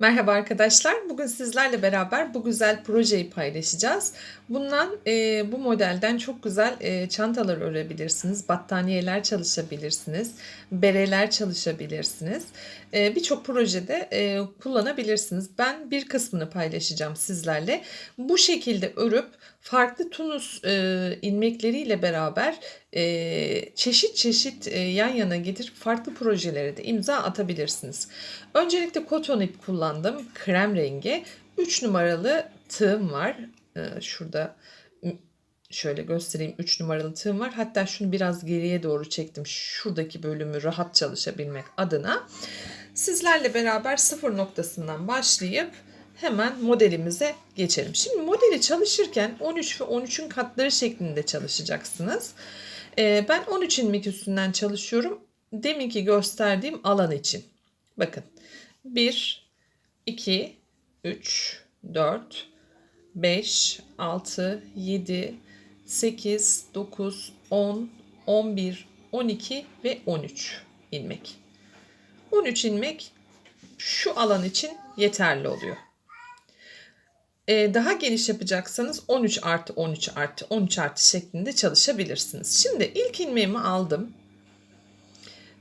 Merhaba arkadaşlar. Bugün sizlerle beraber bu güzel projeyi paylaşacağız. Bundan e, bu modelden çok güzel e, çantalar örebilirsiniz, battaniyeler çalışabilirsiniz, bereler çalışabilirsiniz. E, Birçok projede e, kullanabilirsiniz. Ben bir kısmını paylaşacağım sizlerle. Bu şekilde örüp farklı tunus e, ilmekleriyle beraber e, çeşit çeşit e, yan yana getirip farklı projelere de imza atabilirsiniz. Öncelikle koton ip kullandım. Krem rengi. 3 numaralı tığım var. Ee, şurada şöyle göstereyim 3 numaralı tığım var. Hatta şunu biraz geriye doğru çektim. Şuradaki bölümü rahat çalışabilmek adına. Sizlerle beraber sıfır noktasından başlayıp hemen modelimize geçelim. Şimdi modeli çalışırken 13 ve 13'ün katları şeklinde çalışacaksınız. Ee, ben 13 ilmek üstünden çalışıyorum. Deminki gösterdiğim alan için. Bakın 1, 2, 3, 4, 5, 6, 7, 8, 9, 10, 11, 12 ve 13 ilmek. 13 ilmek şu alan için yeterli oluyor. Ee, daha geniş yapacaksanız 13 artı 13 artı 13 artı şeklinde çalışabilirsiniz. Şimdi ilk ilmeğimi aldım.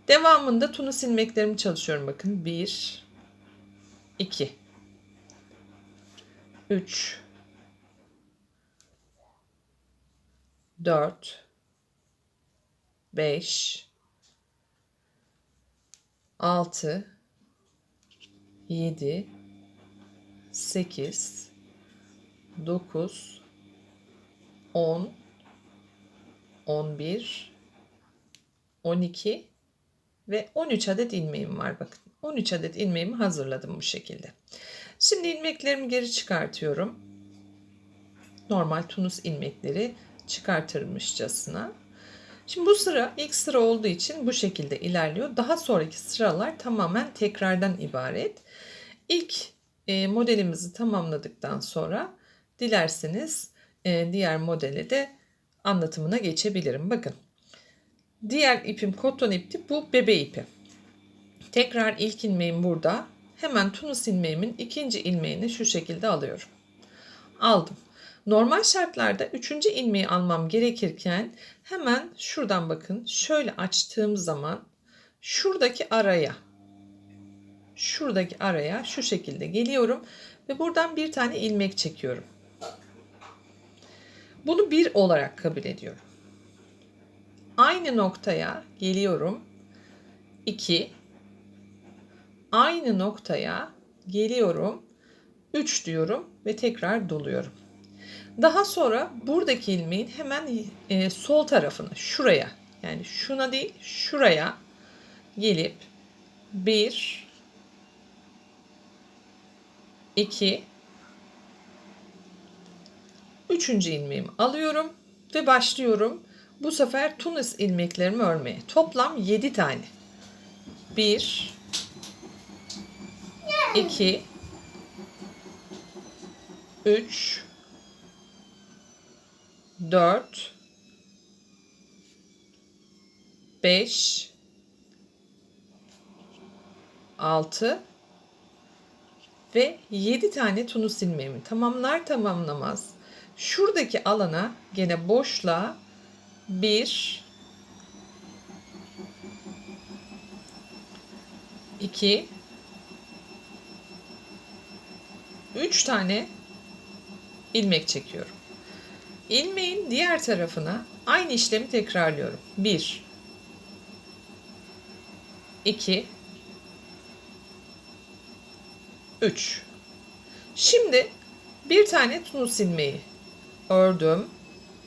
Devamında tunus ilmeklerimi çalışıyorum. Bakın 1, 2, 3, 4, 5, 6, 7, 8, 9, 10, 11, 12 ve 13 adet ilmeğim var bakın. 13 adet ilmeğimi hazırladım bu şekilde. Şimdi ilmeklerimi geri çıkartıyorum. Normal tunus ilmekleri çıkartırmışçasına. Şimdi bu sıra ilk sıra olduğu için bu şekilde ilerliyor. Daha sonraki sıralar tamamen tekrardan ibaret. İlk e, modelimizi tamamladıktan sonra dilerseniz e, diğer modele de anlatımına geçebilirim. Bakın diğer ipim koton ipti bu bebe ipi. Tekrar ilk ilmeğim burada. Hemen tunus ilmeğimin ikinci ilmeğini şu şekilde alıyorum. Aldım. Normal şartlarda üçüncü ilmeği almam gerekirken hemen şuradan bakın şöyle açtığım zaman şuradaki araya şuradaki araya şu şekilde geliyorum ve buradan bir tane ilmek çekiyorum. Bunu bir olarak kabul ediyorum. Aynı noktaya geliyorum. 2 aynı noktaya geliyorum. 3 diyorum ve tekrar doluyorum. Daha sonra buradaki ilmeğin hemen e, sol tarafına şuraya yani şuna değil şuraya gelip 1 2 üçüncü ilmeğimi alıyorum ve başlıyorum. Bu sefer Tunis ilmeklerimi örmeye. Toplam 7 tane. 1 2 3 4 5 6 ve 7 tane tunus ilmeğimi tamamlar tamamlamaz şuradaki alana gene boşluğa 1 2 3 tane ilmek çekiyorum. İlmeğin diğer tarafına aynı işlemi tekrarlıyorum. 1 2 3 Şimdi bir tane tunus ilmeği ördüm,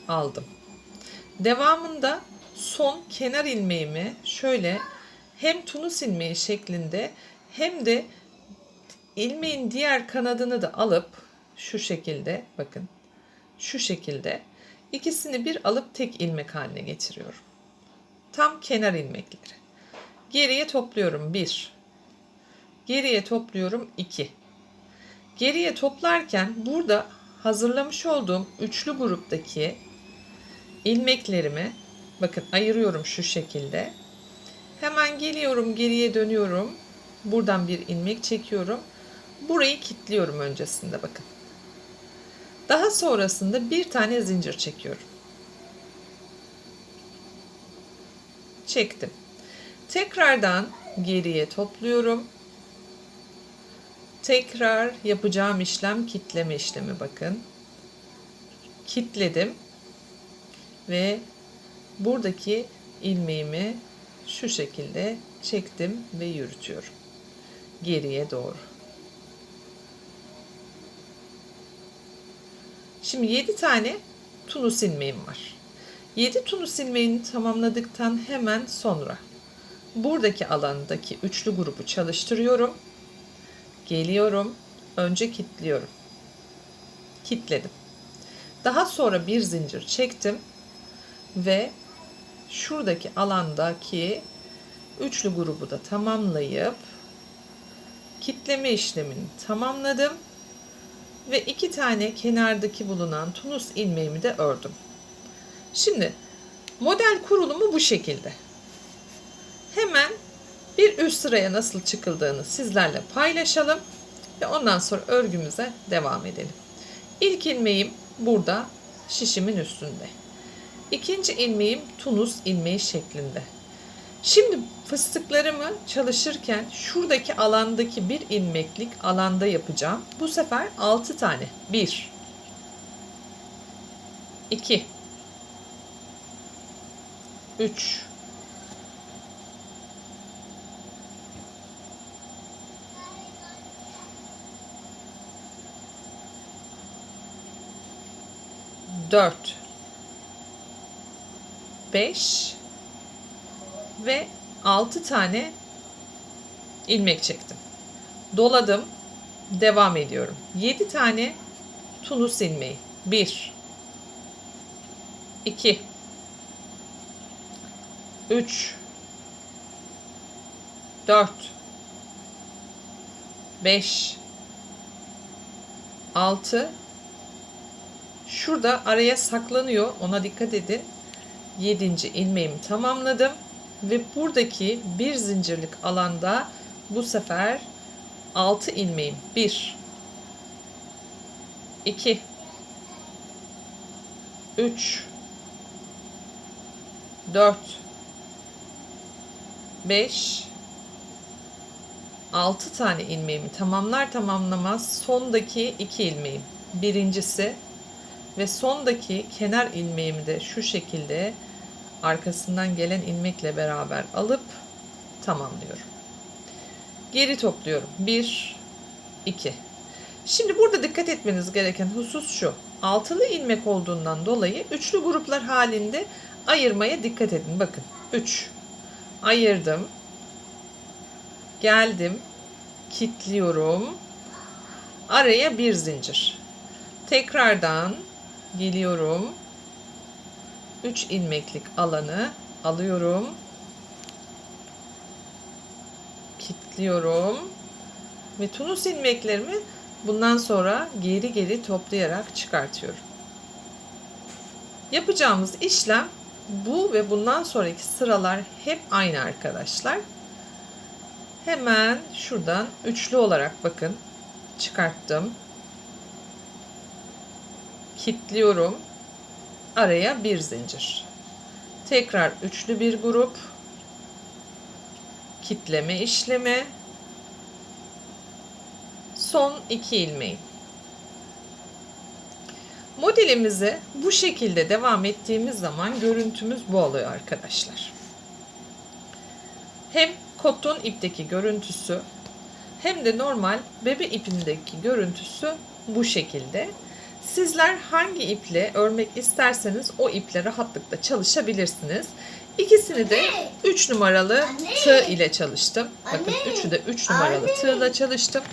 aldım. Devamında son kenar ilmeğimi şöyle hem tunus ilmeği şeklinde hem de ilmeğin diğer kanadını da alıp şu şekilde bakın şu şekilde ikisini bir alıp tek ilmek haline getiriyorum. Tam kenar ilmekleri. Geriye topluyorum 1. Geriye topluyorum 2. Geriye toplarken burada hazırlamış olduğum üçlü gruptaki ilmeklerimi bakın ayırıyorum şu şekilde. Hemen geliyorum geriye dönüyorum. Buradan bir ilmek çekiyorum. Burayı kilitliyorum öncesinde bakın. Daha sonrasında bir tane zincir çekiyorum. Çektim. Tekrardan geriye topluyorum. Tekrar yapacağım işlem kitleme işlemi bakın. Kitledim ve buradaki ilmeğimi şu şekilde çektim ve yürütüyorum. Geriye doğru. Şimdi 7 tane tunus ilmeğim var. 7 tunus ilmeğini tamamladıktan hemen sonra buradaki alandaki üçlü grubu çalıştırıyorum. Geliyorum. Önce kilitliyorum. Kilitledim. Daha sonra bir zincir çektim ve şuradaki alandaki üçlü grubu da tamamlayıp kitleme işlemini tamamladım ve iki tane kenardaki bulunan tunus ilmeğimi de ördüm. Şimdi model kurulumu bu şekilde. Hemen bir üst sıraya nasıl çıkıldığını sizlerle paylaşalım ve ondan sonra örgümüze devam edelim. İlk ilmeğim burada şişimin üstünde. İkinci ilmeğim tunus ilmeği şeklinde. Şimdi fıstıklarımı çalışırken şuradaki alandaki bir ilmeklik alanda yapacağım. Bu sefer 6 tane. 1 2 3 4 5 ve 6 tane ilmek çektim. Doladım. Devam ediyorum. 7 tane tunus ilmeği. 1 2 3 4 5 6 Şurada araya saklanıyor. Ona dikkat edin. 7. ilmeğimi tamamladım. Ve buradaki bir zincirlik alanda bu sefer 6 ilmeğim. 1 2 3 4 5 6 tane ilmeğimi tamamlar tamamlamaz sondaki 2 ilmeğim. Birincisi ve sondaki kenar ilmeğimi de şu şekilde arkasından gelen ilmekle beraber alıp tamamlıyorum. Geri topluyorum. 1 2 Şimdi burada dikkat etmeniz gereken husus şu. Altılı ilmek olduğundan dolayı üçlü gruplar halinde ayırmaya dikkat edin. Bakın 3 ayırdım. Geldim. Kitliyorum. Araya bir zincir. Tekrardan geliyorum. 3 ilmeklik alanı alıyorum. Kitliyorum. Ve tunus ilmeklerimi bundan sonra geri geri toplayarak çıkartıyorum. Yapacağımız işlem bu ve bundan sonraki sıralar hep aynı arkadaşlar. Hemen şuradan üçlü olarak bakın çıkarttım. Kitliyorum. Araya bir zincir. Tekrar üçlü bir grup. Kitleme işlemi. Son iki ilmeği. Modelimizi bu şekilde devam ettiğimiz zaman görüntümüz bu oluyor arkadaşlar. Hem koton ipteki görüntüsü hem de normal bebe ipindeki görüntüsü bu şekilde. Sizler hangi iple örmek isterseniz o iple rahatlıkla çalışabilirsiniz. İkisini de 3 numaralı tığ ile çalıştım. Bakın üçü de 3 numaralı Anne. tığla çalıştım.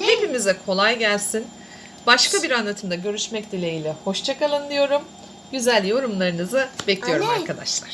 Hepimize kolay gelsin. Başka bir anlatımda görüşmek dileğiyle. Hoşçakalın diyorum. Güzel yorumlarınızı bekliyorum arkadaşlar.